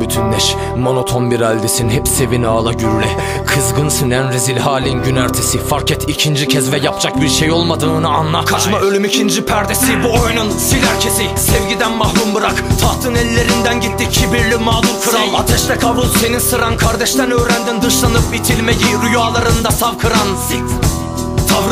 bütünleş Monoton bir haldesin hep sevin ağla gürle. Kızgınsın en rezil halin gün ertesi. Fark et ikinci kez ve yapacak bir şey olmadığını anla. Kaçma ölüm ikinci perdesi bu oyunun sil herkesi Sevgiden mahrum bırak tahtın ellerinden gitti kibirli mağdur kral. Ateşle kavrul senin sıran kardeşten öğrendin. Dışlanıp itilmeyi Rüyalarında sav kıran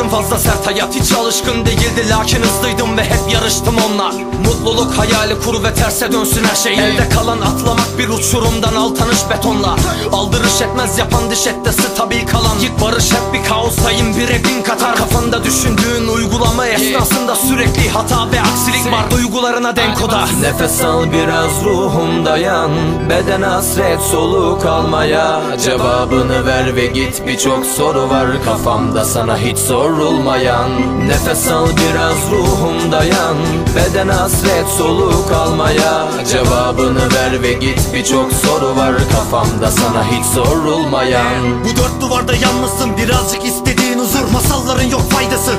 Tavrım fazla sert hayat hiç alışkın değildi Lakin hızlıydım ve hep yarıştım onlar Mutluluk hayali kur ve terse dönsün her şey. Elde kalan atlamak bir uçurumdan al tanış betonla. Aldırış etmez yapan diş ette stabil kalan. Yık barış hep bir kaostayım bire bin katar. Kafanda düşündüğün uygulama esnasında sürekli hata ve aksilik var. Duygularına denk oda Nefes al biraz ruhum dayan. Beden hasret soluk almaya. Cevabını ver ve git birçok soru var. Kafamda sana hiç sorulmayan Nefes al biraz ruhum dayan. Beden hasret soluk almaya Cevabını ver ve git. Birçok soru var kafamda sana hiç sorulmayan. Bu dört duvarda yalnızsın birazcık istediğin huzur. Masalların yok faydası.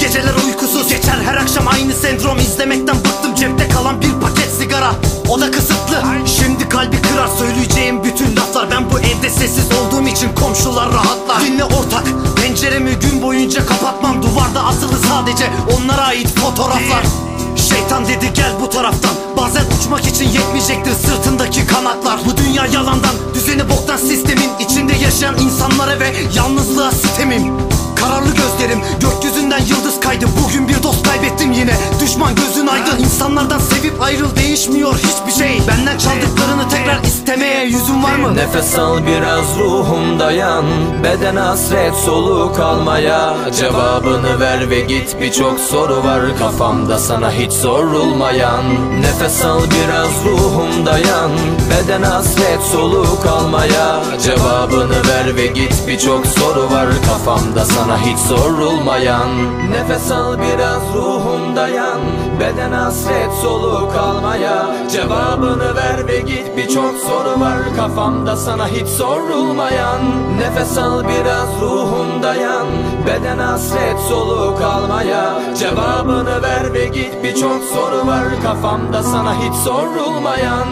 Geceler uykusuz geçer her akşam aynı sendrom. İzlemekten bıktım cepte kalan bir paket sigara. O da kısıtlı. Şimdi kalbi kırar söyleyeceğim bütün laflar. Ben bu evde sessiz olduğum için komşular rahatlar. Dinle ortak kapatmam Duvarda asılı sadece onlara ait fotoğraflar. Şeytan dedi gel bu taraftan. Bazen uçmak için yetmeyecektir sırtındaki kanatlar. Bu dünya yalandan düzeni boktan sistemin içinde yaşayan insanlara ve yalnızlığa sitemim. Kararlı gözlerim gökyüzünden yıldız kaydı. Bugün bir dost kaybettim yine. Düşman gözün aydın İnsanlardan sevip ayrıl değişmiyor hiçbir şey. Benden çaldıklarını tekrar istemeye yüzün var mı? Nefes al biraz ruhum dayan. Beden hasret soluk almaya. Cevabını ver ve git birçok soru var. Kafamda sana hiç sorulmayan. Nefes al biraz ruhum dayan. Beden hasret soluk almaya. Cevabını ver ve git birçok soru var. Kafamda sana hiç sorulmayan. Nefes al biraz ruhum dayan. Beden hasret soluk almaya Cevabını ver ve git. Birçok soru var kafamda sana hiç sorulmayan. Nefes al biraz ruhum dayan. Beden hasret soluk almaya. Cevabını ver ve git. Birçok soru var kafamda sana hiç sorulmayan